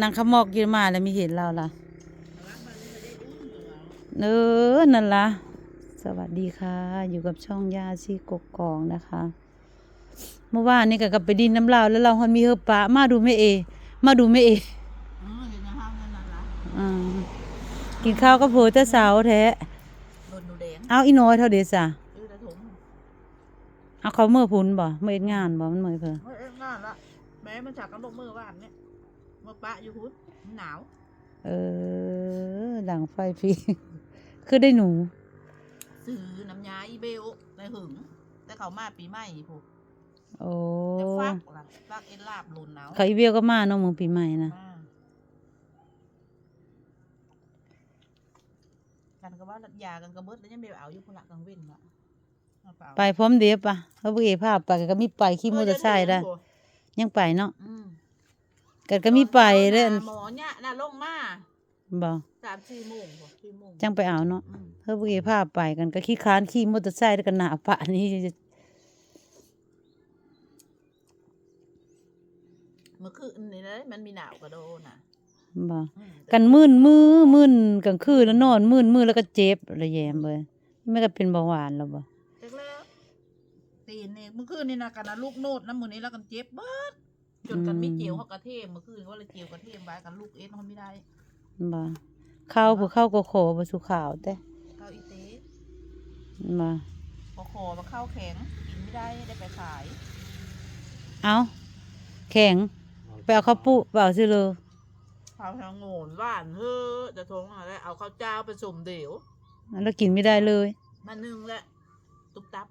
นางขมอกยืนมาแล้วมีเห็นเราล่ะเออนั่นล่ะสวัสดีค่ะ อยู่กับช่องยาซีกกกองนะคะ เมื่อวานนี่ก็กลับไปดินน้ำลาวแล้วเราคนมีเฮอปะมาดูไม่เอ มาดูไม่เออ๋อเห็นนะห้ามนั่นน่ะล่ะอ่ากินข้าวก็โผล่แต่เสาแท้โดนหนูแดงเอาอีน้อยเท่าเดซ่ะยืดตะถมเอาเขาเมื่อพุนบ่เมื่อเอ็ดงานบ่มันเมื่อเพิ่นเฮ้ยเอ้ยงานละแม้มันจากกันลงมือบ้านเนี่ย มาปะอยู่พุทธหนาว เออดังไฟพี่คือได้หนู ซื้อน้ำยาอีเบลในหึง แต่เขามาปีใหม่ผูกโอ้แต่ฟักล่ะฟักเอ็นลาบหลุนหนาวเขาอีเวียวก็มาเนาะเมืองปีใหม่นะมากันก็ว่ายากันกระเบิดแล้วยังเบลเอาอยู่พนละกังเว้นละเอาเปล่าไปพร้อมเดียบปะเขาบ่เอภาพไปก็มีไปขี่มอเตอร์ไซค์ได้ยังไปเนาะอืม กันก็มีไปเด้อหมอเนี่ยน่ะลงมาบ่สามสี่โมงบ่สี่โมงจังไปเอาเนาะอืมเฮาบ่เอภาพไปกันก็ขี้ค้านขี่มอเตอร์ไซค์แล้วก็หน้าปะนี่เมื่อคืนนี่เลยมันมีหนาวกระโดนน่ะบ่อืมกันมึนมือมึนกลางคืนแล้วนอนมึนมือแล้วก็เจ็บระแยมเลยไม่ก็เป็นเบาหวานแล้วบ่เจ็บแล้วตีนนี่เมื่อคืนนี่นะกันนะลูกโนดน้ำมือนี้แล้วกันเจ็บเบิด จนกันมีเจียวเขากระเทมเมื่อคืนเขาเลยเจียวกระเทมไว้กันลูกเอ็นเขาไม่ได้บ่ข้าวผู้ข้าวก็ขอบ่สุขาวแต่ข้าวอีเต้บ่พอคอมาข้าวแข็งกินไม่ได้ได้ไปขาย เอาแข็งไปเอาข้าวปุไปเอาซิเลยข้าวแข็งโงนหวานเฮ้อจะทงอะไรเอาข้าวเจ้าไปสมเดี๋ยวแล้วกินไม่ได้เลยมานึ่งแหละตุ๊บตับ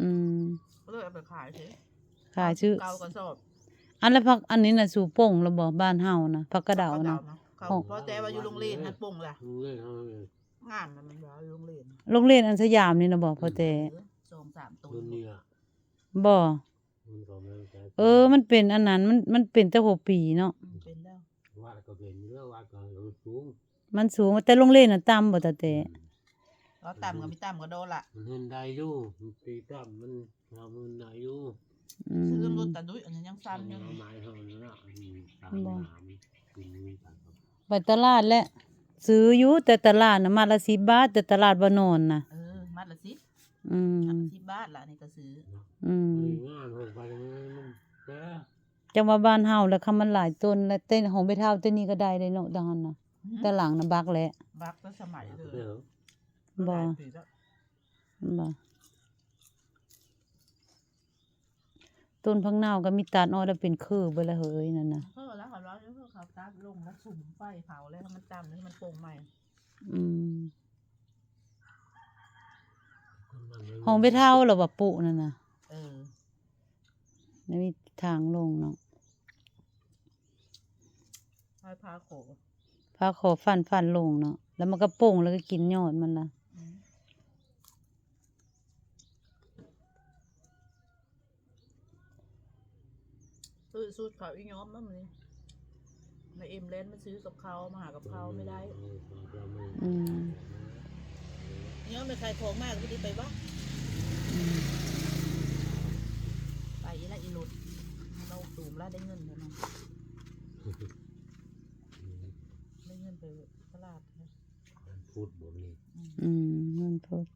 อืมก็เลยเอาไปขายเฉยขายชื่อเกากระสอบ อันแล้วพักอันนี้น่ะสู่โป่งแล้วบ่บ้านเฮานะพักกระเดานะ เขาโอ้ เพราะแต่ว่าอยู่โรงเรียนนั่นปุ่งแหละเล่นเอาเลยงานมันมันว่าอยู่โรงเรียนโรงเรียนอันสยามนี่นะบ่พอแต่เออสองสามตัวรุ่นนี้อะบ่มันก็ไม่ใจเออ มันเป็นอันนั้นมันมันเป็นแต่หัวปีเนาะอืมเป็นแล้ววาดก็เป็นเรื่องวาดก็สูงมันสูงแต่โรงเรียนน่ะต่ำบ่ตาแต่เราต่ำกับไม่ต่ำก็โดนละมันเห็นได้อยู่มันตีตั้มมันทำมันได้อยู่อื ซื้อมรถตัดดุยอันนี้ยังสั้นอยู่เอาไม้เท่านั้นนะตามน้ำกินนี่กันครับไปตลาดแหละซื้ออยู่แต่ตลาดน่ะมาละ10บาทแต่ตลาดบ่โนนน่ะ เออ มัดละสิอืมมัดละสิบบาทละนี่ก็ซื้อ อืมงานลงไปมันแก่จังว่าบ้านเฮาแล้วคำมันหลายต้นแล้วเต้นของไปเท่าเต้นนี้ก็ได้เลยเนาะดังนั้นน่ะแต่หลังน่ะบักแหละบักก็สมัยเลยเดี๋ยวบ่หลายปีแล้วบ่ ต้นพังนาวก็มีตัดอ้อยแล้วเป็นคือเบิดละเฮ้ยนั่นน่ะเพิ่แล้วเขาร้อยแล้วเขาตัดลงแล้วสุ่มไฟเผาแล้วให้มันจำแล้วให้มันโป่งใหม่อืมห้องไปเท่าแล้วบ่ปุนั่นน่ะเออไม่มีทางลงเนาะไฟพาโขพาขอฟันฟันลงเนาะแล้วมันก็โป่งแล้วก็กินยอดมันล่ะ อืมซื้อสูตรเขาอีย้อมมั้งนี่ในเอ็มเลนมาซื้อกับเขามาหากับเขาไม่ได้อืมย้อมไปขายของมากก็ดีไปบ้าอืมไปอีละอีหลุดเราสูมแล้วได้เงินเลยนะได้เงินไปตลาดนะพูดบ่มีอืมอืมมันพูด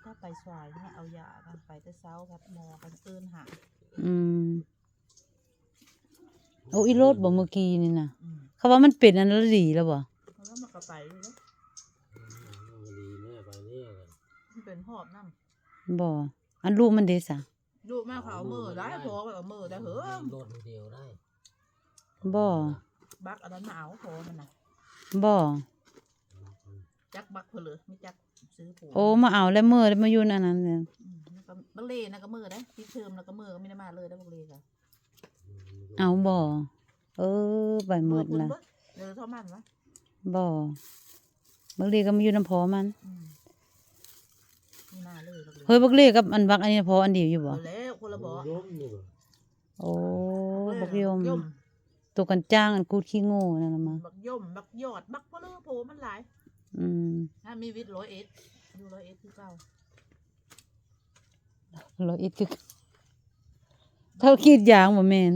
ถ้าไปสวายเนี่ยเอายากันไปแต่เช้าพัดหมอกันเอินหาอืม โอ้อีโรดบ่เมื่อกี้นี่น่ะอืมเขาว่ามันเป็นอันนั้นดีแล้วบ่แล้วก็มากระไปเลยนะดีแม่ไปเนี่ยมันเป็นหอบน้บ่อันลูกมันเด้ซะำดูมากเขาเอามือได้พอก็เอามือได้เหอะรถเดียวได้บ่บักอันนั้นมาเอาพอมันนะบ่จักบักเพนเลยไม่จักซื้อผูโอ้มาเอาแล้วมื้อแล้วมาอยู่นั่นนั่นเนี่ยอืมแล้วก็บักเล่นะก็มือได้ปิดเทอมแล้วก็มือก็ไม่ได้มาเลยได้บักเล่ค่ะ เอาบ่เออไปหมดคุณละเบิดเดี๋ยวเท่ามันวะบ่บักเลีก็มาอยู่น้ำพอมันอืมไม่น่าเลยบักเล่เฮ้ยบักเลีกับอันบักอันนี้พออันเดียวอยู่บ่เอาแล้วคนละบ่อล้มนี่โอ้บักยมย่อมตัวกันจ้างอันกูดขี้โง่นั่นน่ะมาบักย่อมบักยอดบักเพลือโผมันหลายอืมถ้ามีวิทย์ร้อยเอ็ดอยู่ร้อยเอ็ดคือเก่าร้อยเอ็ดคือเท่าคิดอย่างบ่แม่น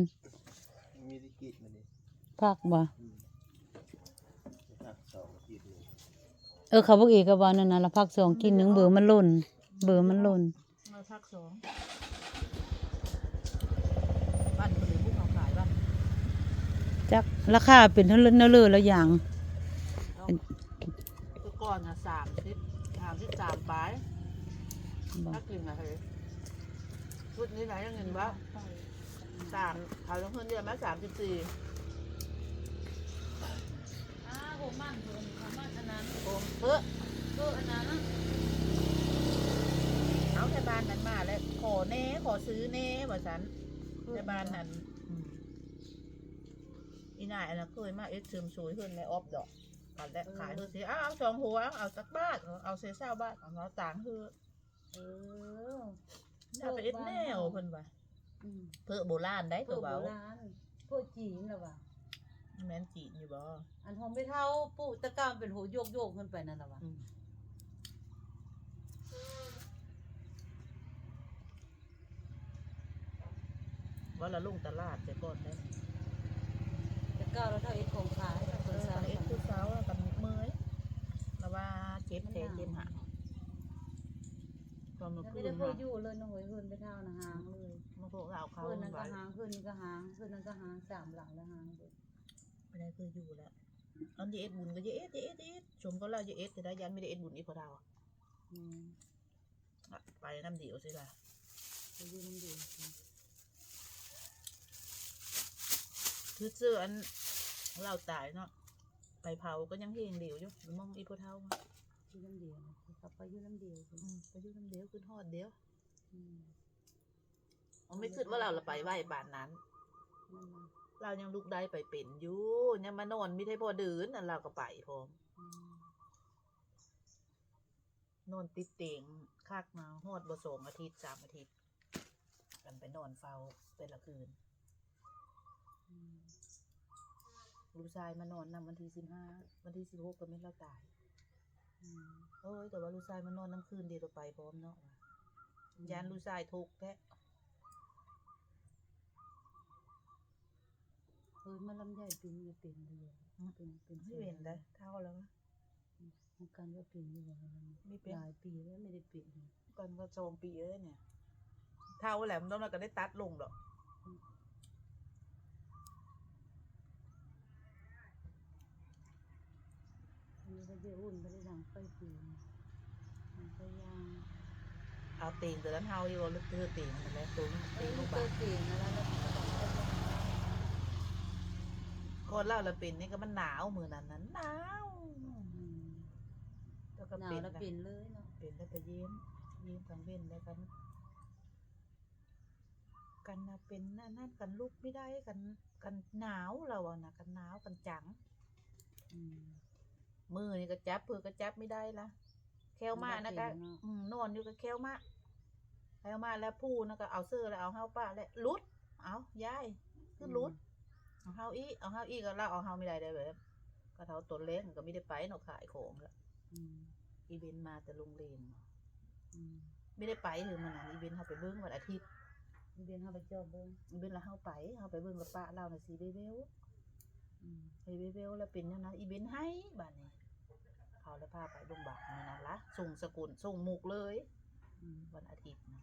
มีที่กิจมันนี่พักบ่กสองอาทิตย์หนึ่งเออเขาบอกเอกก็ว่านั่นน่ะละพักสองกินหนึงเบอร์มันหล่น เบอร์มันหล่น มาพักสองบ้านคนอื่นพวกเขาขายบ้านจักราคาเป็นเท่าเนื้อเลือแล้วอย่างคือก่อนอะสามสิบสามสิบสามปลายบอกถ้ากินอะเฮ้ย ชุดนี้ไหนยังเงินบ้าสามเขาต้องเพิ่มเดือนมาสามสิบสี่อ้าโหมันโหมันอันนั้นโอ้เฮ้อเอออันนั้นเอาในบ้านนั้นมาแล้วขอแน่ขอซื้อแน่ว่าฉันในบ้านนั้นอีนายอันนั้นเคยมาเอ็ดซึมช่วยเพื่อนในออฟดอกกันและขายเพื่อสิอ้าเอาสองหัวเอาสักบาทเอาเซซ่าบาทเอาเนาต่างเพื่อเออ ถ้าไปเอ็ดแนวเพิ่นว่าอืมเพื่อโบราณได้เพื่ตัอวโบเบาราณเพื่อจีนแล้วว่ะแม่นจีนอยู่บ่อันหอมไปเท่าปู่ตะกร้ามเป็นโหโยกโยกๆขึ้นไปนั่นแหละว่ะอืมว่าละลุงตลาดแต่ก่อนได้ตะกร้าเราเท่าเอ็ดของขายเปิดเออซาเอ็ดคือเสาแล้วกันเมื่อยแล้วว่าเจ็บแขนเจ็บหาต อนเมื่อแล้วคืไม่นได้เพื่อมาอยู่เลยนะโหยเพื่อนไปเท่านะหางเลยเมื่อพวกเราเขาเพื่อนนั้นไว้ก็หางเพื่อนนี้ก็หางเพื่อนนั้นก็หางสามหลังแล้วหางเลยไม่ได้เพื่ออยู่แล้วอันจะเอ็ดบุญก็จะเอ็ดจะเอ็ดจะเอ็ดชมก็เล่าจะเอ็ดแต่ได้ยันไม่ได้เอ็ดบุญอีกพอเราอะอืมอะไปน้ำเดียวสิล่ะไปอยู่น้ำเดียวคือเสื้ออันเราตายเนาะไปเผาก็ยังเฮงเดียวอยู่มองอีพอเท่ามา อยู่น้ำเดียวกลับไปอยู่น้ำเดียวอืมไปอยู่น้ำเดียวขึ้นฮอดเดียวอืมเอาไม่คิดว่าเราละไปไหวบานนั้น นั่นนะเรายังลุกได้ไปเป็นอยู่ยังมานอนไม่ได้พอเดินอันเราก็ไปพร้อมอืมนอนติดเตียงคากมาฮอดบ่สองอาทิตย์สามอาทิตย์ กันไปนอนเฝ้าแต่ละคืน อืม ลูกชายมานอนนำวันที่สิบห้าวันที่สิบหกก็ไม่เราตาย อืมเอ้ยแต่ว่าลูกชายมานอนน้ำคืนเดียวเราไปพร้อมเนาะยานลูกชายทุกข์แท้เออมันลำใหญ่ปีนี้ก็เป็นเลยเป็นเป็นไม่เห็นเลยเท่าแล้วนะของการว่าเป็นอยู่แล้วไม่เป็นหลายปีแล้วไม่ได้เป็นก่อนก็สองปีเอ้ยเนี่ย เท่าแหละมันต้องเราก็ได้ตัดลงดอกอันนี้ก็เดี๋ยวอุ่นไปได้ ดังไฟปีนดังไฟยางเอาตีนแต่นั้นเท่าอยู่ว่าลึกเตือตีนมันแล้วตุ้มเอตีอนลลูงกไปเตยปีนนะแล้วแล้วก็ดังไฟยางคนเล่าละเป็นนี่ก็มันหนาวมือนั้นนั้นหนาวอืมแล้วก็หนาวเป็นแล้วนะเป็นเลยเนาะเป็นแล้วไปเยี่ยมเยี่ยมทางเว้นแล้วกัน กันนะเป็นนั่นนั่นกันลุกไม่ได้กันกันหนาวเราอะนะกันหนาวกันจัง อืม มือนี่ก็จับเพื่อก็จับไม่ได้ละแควมานะก็มันก็เป็นเนอะอืมนอนอยู่กับแควมาแควมาแล้วพูนะก็เอาเสื้อแล้วเอาเฮาป้าแล้วลุด เอายายคือลุดเอาเฮาอีเอาเฮาอีก็เล่าเอาเฮาไม่ได้ได้แบบก็เท่าตนเล็กก็ไม่ได้ไปเนาะขายของละอืมอีเวนต์มาแต่โรงเรียนอืมไม่ได้ไปคือมันนะอีเวนต์เฮาไปเบิ้งวันอาทิตย์เรียนเข้าไปเจอบเบิ้งอีเวนต์แล้วเฮาไปเฮาไปเบิ้งกับป้าเราน่ะสิเบเบลอืม ไปเบเบลแล้วเป็นยังไงอีเวนต์ให้บ้านนี้เขาแล้วพาไปโรงพยาบาลนั่นนะละส่งสกุลส่งหมุกเลยอืมวันอาทิตย์นะ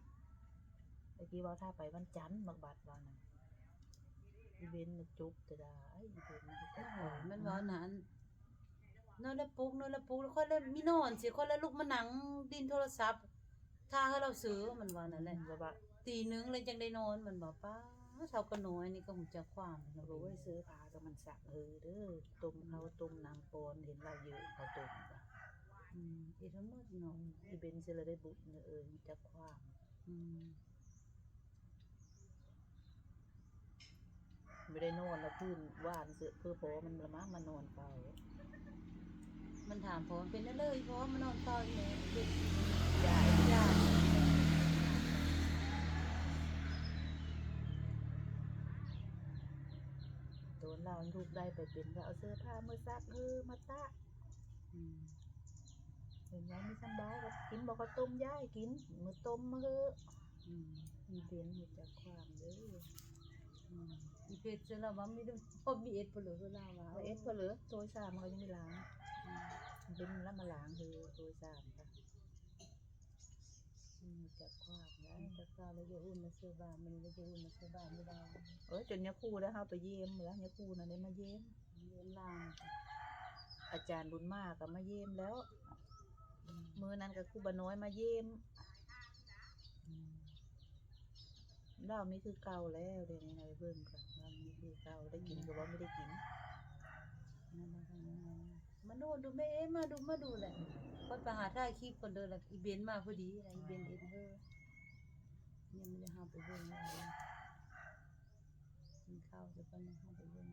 เมื่อกี้ว่าถ้าไปวันจันทร์บักบัดว่านะอีเวนต์มันจุบจะได้อีเวนต์มันก็โอ้ยมันว่านั้นนอนแล้วปลุกนอนแล้วปลุกแล้วค่อยแล้วมีนอนสิค่อยแล้วลุกมานั่งดินโทรศัพท์ถ้าให้เราซื้อมันว่านั่นแหละแบบว่าตีหนึงเลยจังได้นอนมันบอกป้า เท่าก็น้อยนี่ก็หูจักความนะโอ้ยซื้อผ้าก็มันสักเออเด้อต้มเขาต้มน้ำปอนเห็นเราเยอะเขาต้มจ้ะอืมอีทั้งหมดนอนอีเวนต์จะได้บุญเออมันจะความอืมไม่ได้นอนแล้วพื้นว่านเสือเพื่อพอมันละมั้งมานอนเฝ้ามันถามพอมันเป็นนั่นเลยเพราะว่ามานอนเฝ้าอยู่ในเด็กยายยาก โดนเราลูกได้ไปเป็นก็เอาเสื้อผ้ามาซักเออมาตะอืมเห็นไหมไม่สำบายก็กินบอกเขาต้มย่ายกินมือต้มมาเถอะอืมมีเบียนมีจากความเด้อออีเพชรเราว่าไม่ได้พอมีเอ็ดเปลือกเราว่าเอาเอสก็เหลือตัวสามมันก็ยังไม่ล้างมันเป็นแล้วมาล้างคือตัวสามค่ะอืม จากความนะจากการเราจะอุ่นมาเสื้อบ้านมันเราจะอุ่นมาเสื้อบ้านไม่ได้เออจนยาคูแล้วเขาไปเยี่ยมแล้วยาคูนั่นได้มาเยี่ยมเรียนล่างอาจารย์บุญมากก็มาเยี่ยมแล้วมือนั้นกับครูบาน้อยมาเยี่ยมเราไม่คือเก่าแล้วเดี๋ยวนี้นะไปเบิ่งก่อนเราไม่คือเก่าได้กินก็ว่าไม่ได้กินมาดูดูแม่เอ๊ะมาดูมาดูแหละ คนไปหาท่ายคลิปคนเดินละอีเบนมาพอดีนะอีเบนเอ็นเธอยังไม่ได้หาไปเบิ่งเลยกินข้าวจะไปหาไปเบิ่ง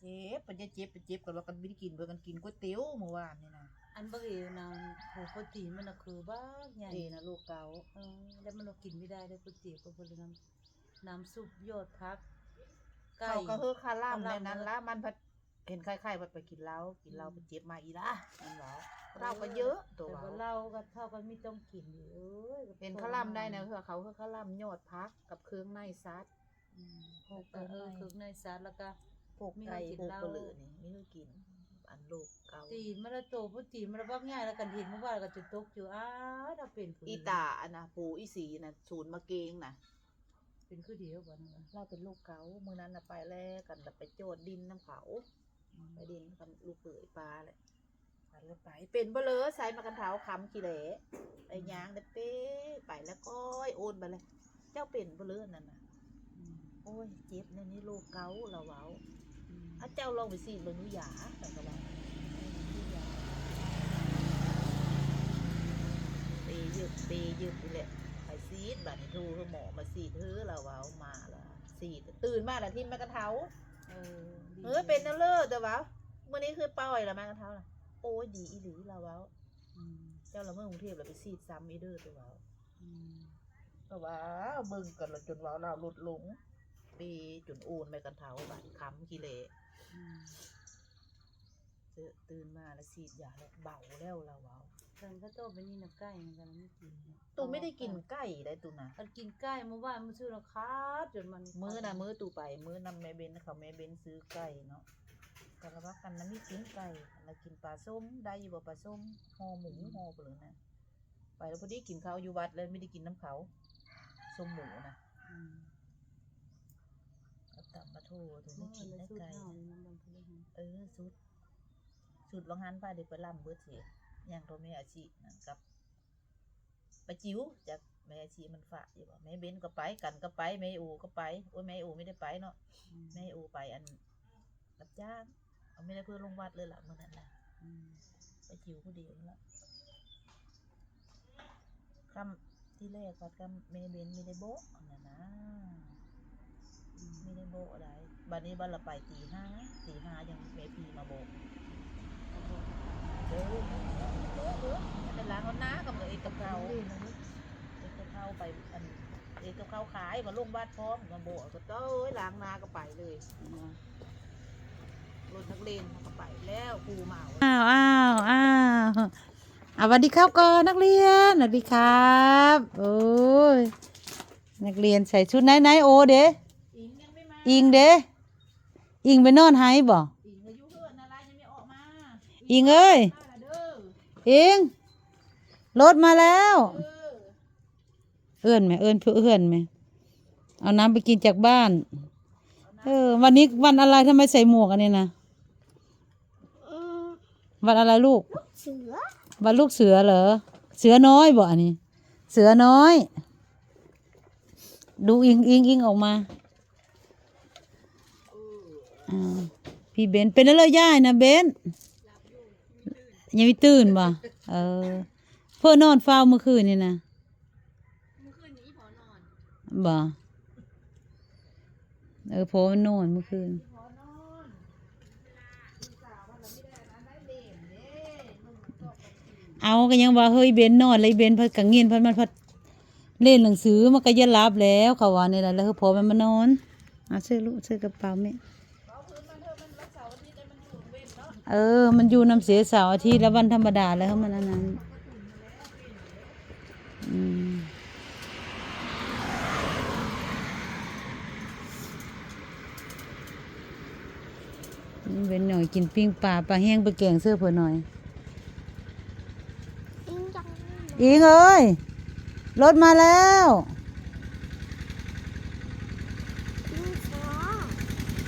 เจ็บมันจะเจ็บไปเจ็บกันว่ากันไม่ได้กินเบื่อกันกินก๋วยเตี๋ยวเมื่อวานนี่นะอันบักเอวนางโหปกติมันน่ะคือบ้าใหญ่เอนะลูกเก่าเออแล้วมันเรากินไม่ได้เลยก๋วยเตี๋ยวก็เพนน้ำน้ำซุปยอดพักไก่เขาก็เฮือคาล่ำในคาร่ำนั้นละมันพัด เห็นใครๆว่าไปกินเหล้ากินเหล้าไปเจ็บมาอีละนั่นเหรอเราก็เยอะตัวแต่เราว่าเราก็เท่ากันไม่ต้องกินอยู่เอ้ยเป็นข้าวล่ำได้นะเพื่อเขาคือข้าวล่ำยอดพักกับเครื่องในซัดอืมพวกเออคือในซัดแล้วก็พวกมีไก่ให้กินพวกเหล้าเปลือนี่ไม่เคยกินอันลูกเก่าตีนมันละโตพุตีนมันละบักง่ายแล้วกันเห็นเมื่อวานก็จะตกอยู่อ้าถ้าเป็นผู้หญิอีงตาอันนะปูอีสีนะศูนย์มะเกงนะเป็นคือเดียวบ่นะเราเป็นลูกเก่ามือนั้นน่ะไปแลกกันแต่ไปโจดดินน้ำเขา ไปดินกับลูกเขยปลาแหละไปแล้วไป เป็นเบลอใส่มากันเท้าคำกี่เหล่ไอ้ยางเด็เป้ไปแล้วก็โอนไปเลย เจ้าเป็นเบลอนั่นน่ะโอ้ยเจ็บในนี้ลูกเกาเราเว้าอาเจ้าลองไปสิเบิ่งหนูหยาแต่ก็ว่าเปย์เยอะเปย์เยอะนี่แหละไปซีดบัดนี้ทูคือหมอมาซีดเฮ้อเราเว้ามาละซีดตื่นมาแล้วทิมมากระเท้า เออดีเออเป็นนั่นเลิศแต่ว่ามื่อนี้คือเป้าไอ้ละมากระเท้าน่ะโอ้ยดีอีหลีเราเว้าอืมเจ้าละเมื่อกรุงเทพเราไปซีดซ้ำอีเด้อตัวเว้าอืมก็ว่าเบิ่งกันแล้วจนเว้าเราหลุดหลงเปย์จนโอนไปกันเท้าบัดค้ำกิเลสอืมเจอตื่นมาแล้วฉีดยาแล้วเบาแล้วเราเว้า กันก็โตเป็นนี่นะไก่เหมือนกันไม่กินเนี่ยตูไม่ได้กินไก่ได้ตูนะมันกินไก่เมื่อวานมันซื้อราคาจนมันมื้อนะมื้อตูไป มื้อนำแม่เบนเขาแม่เบนซื้อไก่เนาะกันละว่ากันนะมีกินไก่เรากินปลาส้มได้อยู่บ่ปลาส้มห่อหมูห่อเปลือนะไปแล้วพอดีกินข้าวอยู่วัดเลยไม่ได้กินน้ำเขาส้มหมูนะอืมเอาตับมาโทถึงเมื่ได้อกินแล้วได้ซื้อไก่ข้าวนี่น้ำมันพลังเออสุดสุดวังหันป้าเด็กไปล่ำเบิดเสียอ ย่างตัวแม่อาชีนั่นกับปลาจิ๋วจากแม่อาชีมันฝากอยู่บ่แม่เบนก็ไปกันก็ไปแม่อูก็ไปโอ้ยแม่อูไม่ได้ไปเนาะแม่อูไปอันรับจ้างเอาไม่ได้เพื่อลงวัดเลยล่ะเมื่อนั้นนะไปจิ๋วผู้เดียวนี่ละคำที่แรกวัดกับแม่เบนไม่ได้โบะอันนั้นนะไม่ได้โบะอะไรบัดนี้บัดละไปตีห้าตีห้ายังแม่พีมาโบกเด้อเด้อเด้อมันเป็นร้านเขาน้ากับเอกกับเขาเอกกับเขาไปอันเอกกับเขาขายมาลงบ้านพร้อมมาโบกก็เอ้ยล้างนาก็ไปเลยรถนักเรียนเขาก็ไปแล้วครูเหมาอ้าวอ้าวอ้าวอะสวัสดีครับก่อนนักเรียนสวัสดีครับโอ้ยนักเรียนใส่ชุดไหนไหนโอเด้อิงยังไม่มาอิงเด้อิงไปนอนไห้บ่อิงอายุเพื่อนอะไรยังไม่ออกมาอิงเอ้ยมาละเด้ออิง รถมาแล้วเออเอื้อนไหมเอื้อนเพื่อเอื้อนไหมเอาน้ำไปกินจากบ้าน เออ วันนี้วันอะไรทำไมใส่หมวกอันนี้นะวันอะไรลูก เสือ วันลูกเสือเหรอ เสือน้อยบ่อันนี้ เสือน้อย ดูอิงอิงอิงออกมาอ่าพี่เบนเป็นอะไรย่ายนะเบนยังไม่ตื่นบ่เออเพื่อนอนเฝ้าเมื่อคืนนี่นะเมื่อคืนนี้พอนอนบ่เออพอมันนอนเมื่อคืนพอนอนลูกสาวว่าเราไม่ได้อันนั้นได้เล่มเด้มึงมันก็ไปกินเอาก็ยังว่าเฮ้ยเบนนอนเลยเบนเพัดกังเงียนเพัดมันเพัดเล่นหนังสือมันก็ยันรับแล้วเขาว่านี่แหละแล้วพอมันมานอนเอาซื้อลูกซื้อกระเป๋าแม่เอาพื้นมันเถอะมันรักษาวันนี้ได้มันอยู่เว้นเนาะเออ มันอยู่น้ำเสียเสาร์อาทิตย์แล้ววันธรรมดาแล้วมันอันนั้นอืมนี่ เว้นหน่อยกินปิ้งปลาปลาแห้งไปแกงเสื้อเผื่อหน่อย อิงเอ้ย รถมาแล้ว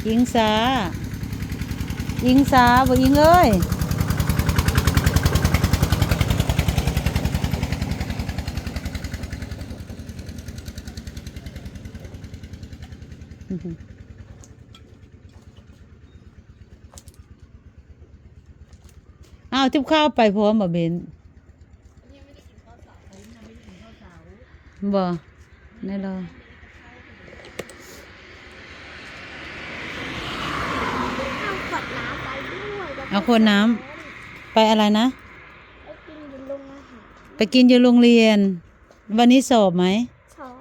อิงสาอิงสาบ่อิงเอ้ย อ้าวทิบข้าวไปพร้อมบ่เบนบ่แน่รอเอาขวดน้ำไปด้วยแล้วก็เอาขวดน้ำไปอะไรนะ ไปกินอยู่โรงอาหารไปกินอยู่โรงเรียน วันนี้สอบไหมชอบ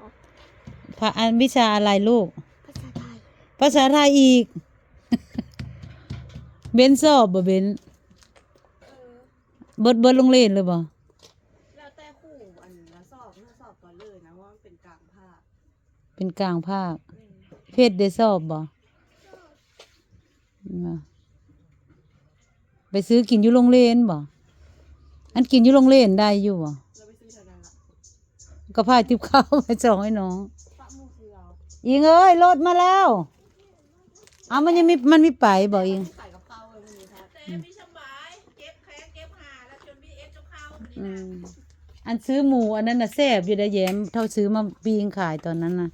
พระอันวิชาอะไรลูก ภาษาไทยภาษาไทยอีก เบนสอบบ่เบน เบิดเบิดโรงเรียนเลยบ่แล้วแต่คู่อันละสอบถ้าสอบก่อนเลยนะว่ามันเป็นกลางภาคเป็นกลางภาคเพศได้สอบบ่มาไปซื้อกินอยู่โรงเรียนบ่อันกินอยู่โรงเรียนได้อยู่บ่เราไปซื้อเท่านั้นละก็พายติบข้าวไปส่งให้น้อง ปะมูคือเราอิงเอ้ยรถมาแล้ว เอามันยังมีมันมีไปบ่อิงใส่กับข้ อืนะมอันซื้อหมูอันนั้นน่ะแซ่บอยู่ได้แย้มเท่าซื้อมาปีงขายตอนนั้นน่ะ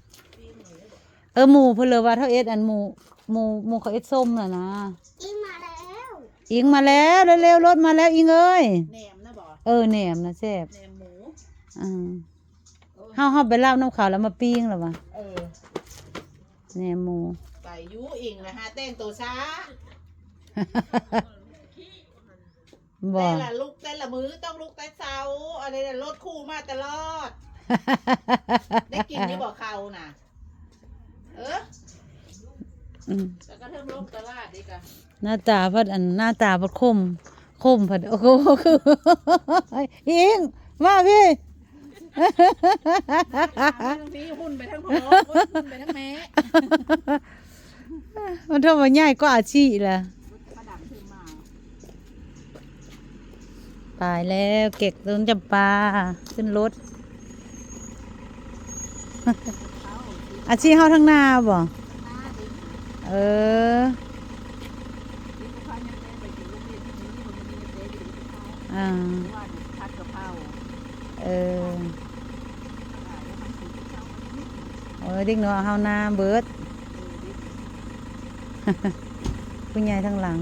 เออหมูเพนเลยว่าเท่าเอ็ดอันหมูหมูหมูเขาเอ็ดส้มน่ะนะอิงมาแล้วอิงมาแล้วเร็วๆรถมาแล้วอิงเอ้ยแหนมนะบอกเออแหนมนะแซ่บแหนมหมูอืมเฮาเฮาไปลาบน้ำขาวแล้วมาปิ้งแล้ววะเออแหนมหมูไก่ยูอิงนะฮะแต่งตัวช้า บ่แต่ละลุกแต่ละมือต้องลุกแต่เช้าอะไรนะรถคู่มาตลอด ได้กินที่บอกเขาน่ะ เอออืมแล้วก็เทิมลงตลาดดีกันหน้าตาพัดอันหน้าตาพัดคม คมพัดโอ้โหคืออิงมาพี่ ทั้งพี่หุ่นไปทั้งพ่อหุ่นไปทั้งแม่ มันทำมาง่ายก็อาชีพแหละ ประดับซื้อมา ตายแล้วเก็กต้นจำปาขึ้นรถอาชีพเฮาทั้งนาบ่เอออ่าเนี่ยเต้ไปกินลูกเรียนที่นี่มันมีเต้อยู่ที่เขาอ่าว่าทัดกะเออเออเด็กน้อยเฮาหน้าเบิดผู้ใหญ่ทั้งหลัง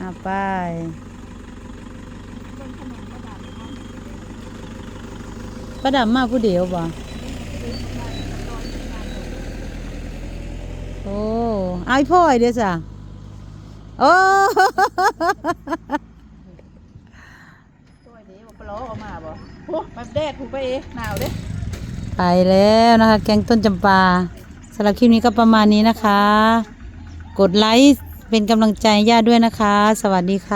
อาไป ป็นขนมประดับเนาะประดับมาผู้เดียวบ่โอ้ไอายพ่อยเด้อจ้ะโอ้ช่วยดีบอกปลาออกมาบ่โอ้มาแดดถูกไปเองหนาวเด้ไปแล้วนะคะ แกงต้นจำปาสำหรับคลิปนี้ก็ประมาณนี้นะคะ กดไลค์เป็นกำลังใจให้ย่าด้วยนะคะ สวัสดีค่ะ